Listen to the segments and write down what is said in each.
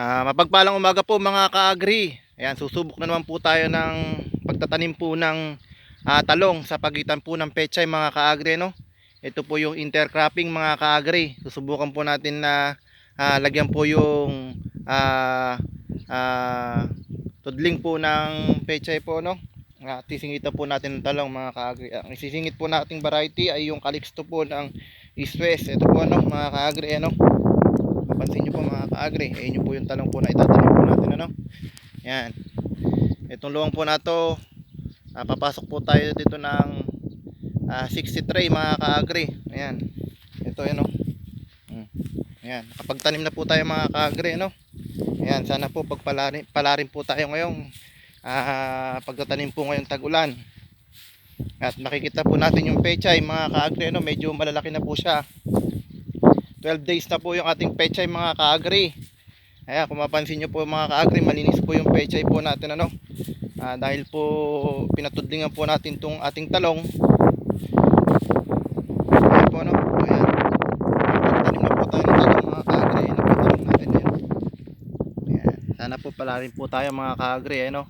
Ah, mapagpalang umaga po mga ka-agri. Ayan, susubok na naman po tayo ng pagtatanim po ng ah, talong sa pagitan po ng pechay mga ka-agri no. Ito po yung intercropping mga ka-agri. Susubukan po natin na ah, lagyan po yung ah, ah, tudling po ng pechay po no. At sisingitan po natin ng talong mga ka-agri. Ang isisingit po nating variety ay yung Calixto po ng East West. Ito po no mga ka-agri ano. Mapansin nyo po mga ka-agri, ayun po yung talong po na itatanim po natin ano. Yan. Itong luwang po na to, ah, papasok po tayo dito ng ah, 63 mga ka-agri. Ayan. Ito yan oh. Mm. Ayan, nakapagtanim na po tayo mga ka-agri no. Ayan, sana po pagpalarin palarin po tayo ngayong ah, pagtatanim po ngayong tag-ulan. At makikita po natin yung pechay mga ka-agri no, medyo malalaki na po siya. 12 days na po yung ating pechay mga kaagri. Ayan, kung mapansin nyo po mga kaagri, malinis po yung pechay po natin ano. Ah, dahil po pinatudlingan po natin tong ating talong. Ayan po ano. Ayan. Tanim na po tayo mga kaagri. Ayan po talong natin. Ayan. Sana po pala rin po tayo mga kaagri. Ano.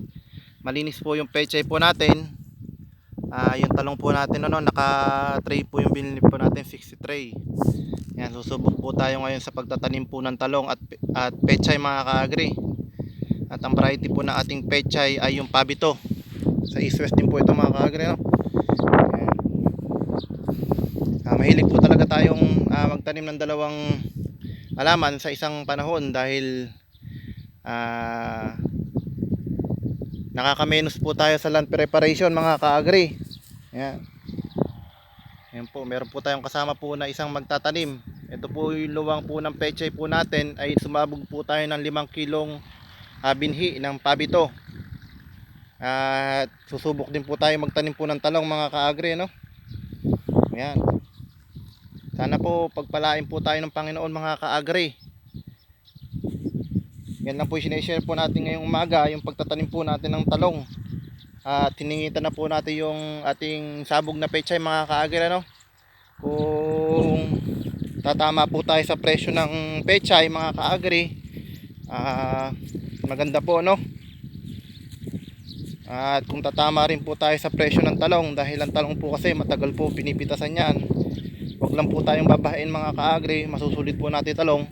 Malinis po yung pechay po natin. Ah, yung talong po natin ano, naka tray po yung binili po natin 60 tray. Yan, susubok po tayo ngayon sa pagtatanim po ng talong at, at pechay mga kaagri. At ang variety po ng ating pechay ay yung pabito. Sa east west din po ito mga kaagri. No? Ah, mahilig po talaga tayong ah, magtanim ng dalawang halaman sa isang panahon dahil ah, nakakamenos po tayo sa land preparation mga kaagri. Yan. Ayan po, meron po tayong kasama po na isang magtatanim. Ito po yung luwang po ng pechay po natin ay sumabog po tayo ng 5 kilong ah, binhi ng pabito. At susubok din po tayo magtanim po ng talong mga kaagri no. Ayan. Sana po pagpalain po tayo ng Panginoon mga kaagri. Yan lang po sinishare po natin ngayong umaga, yung pagtatanim po natin ng talong. At tiningitan na po natin yung ating sabog na pechay mga kaagri ano. Kung tatama po tayo sa presyo ng pechay mga kaagri, ah maganda po no. At kung tatama rin po tayo sa presyo ng talong dahil ang talong po kasi matagal po pinipitasan yan. Huwag lang po tayong babahin mga kaagri, masusulit po natin talong.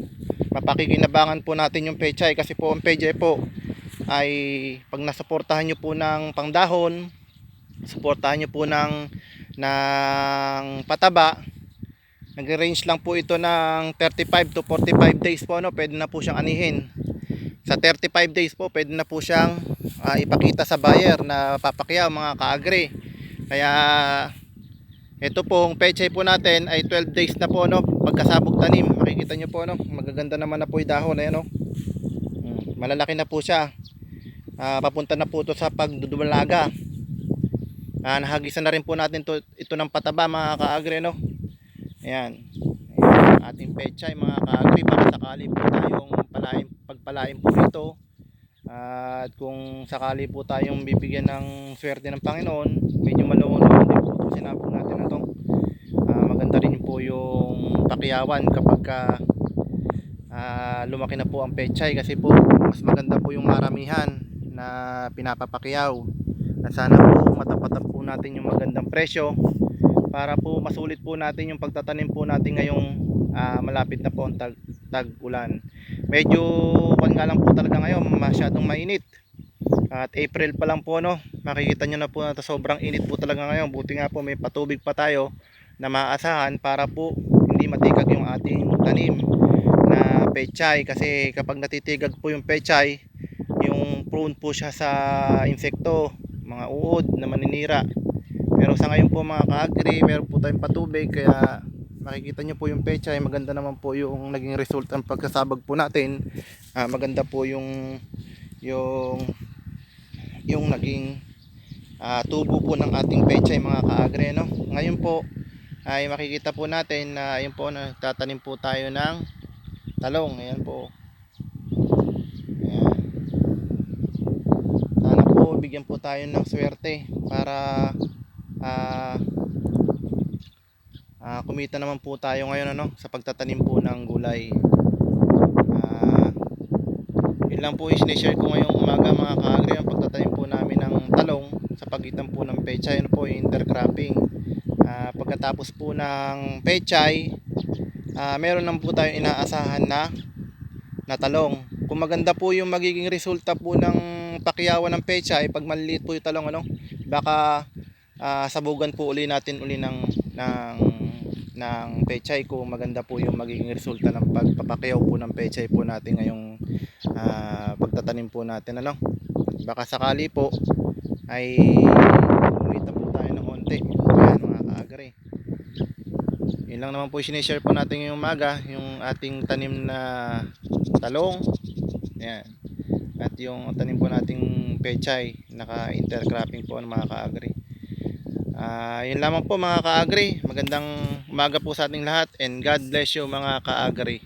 Mapakikinabangan po natin yung pechay kasi po ang pechay po ay pag nasuportahan nyo po ng pangdahon, suportahan nyo po ng, ng pataba, nag-range lang po ito ng 35 to 45 days po, ano, pwede na po siyang anihin. Sa 35 days po, pwede na po siyang ah, ipakita sa buyer na papakyaw mga kaagri. Kaya ito pong pechay po natin ay 12 days na po no pagkasabog tanim. Makikita nyo po no, magaganda naman na po 'yung dahon ayan no. Mm, malalaki na po siya. Ah, papunta na po ito sa pagdudumalaga. Ah, nahagisan na rin po natin to, ito ng pataba mga kaagri no. Ayan. Ayan, ating pechay mga kaagri baka sakali po tayong palain, pagpalain po ito. At kung sakali po tayong bibigyan ng swerte ng Panginoon, medyo malungon din po itong sinabog natin na to. Ah, maganda rin po yung pakiyawan kapag ka, ah, lumaki na po ang pechay kasi po mas maganda po yung maramihan na pinapapakiyaw. At sana po matapatan po natin yung magandang presyo para po masulit po natin yung pagtatanim po natin ngayong ah, malapit na po ang tag, tag-ulan. Medyo kung nga lang po talaga ngayon masyadong mainit. At April pa lang po no, makikita nyo na po na sobrang init po talaga ngayon. Buti nga po may patubig pa tayo na maasahan para po hindi matikag yung ating tanim na pechay kasi kapag natitigag po yung pechay yung prone po siya sa insekto mga uod na maninira. Pero sa ngayon po mga kaagri meron po tayong patubig kaya makikita nyo po yung pechay maganda naman po yung naging result ang pagkasabag po natin. Ah, maganda po yung yung yung naging ah, tubo po ng ating pechay mga kaagri no? Ngayon po ay makikita po natin na ayun po nagtatanim po tayo ng talong. Ayan po ayan sana po bigyan po tayo ng swerte para ah ah, kumita naman po tayo ngayon ano sa pagtatanim po ng gulay Ah, Yun lang po sinishare ko ngayong umaga mga kaagri ang pagtatanim po namin ng talong sa pagitan po ng pechay. Ano po yung intercropping. Ah, pagkatapos po ng pechay, ah, meron naman po tayong inaasahan na na talong. Kung maganda po yung magiging resulta po ng pakyawan ng pechay, pag maliliit po yung talong, ano, baka ah, sabugan po uli natin uli ng ng ng pechay kung maganda po yung magiging resulta ng pagpapakyaw po ng pechay po natin ngayong ah, pagtatanim po natin ano. Baka sakali po ay kumita po tayo ng konti Ayan, mga kaagri yun lang naman po sinishare po natin ngayong umaga yung ating tanim na talong Ayan. at yung tanim po nating pechay naka intercropping po ng mga kaagri. Ah, yun lamang po mga kaagri. Magandang umaga po sa ating lahat and God bless you mga kaagri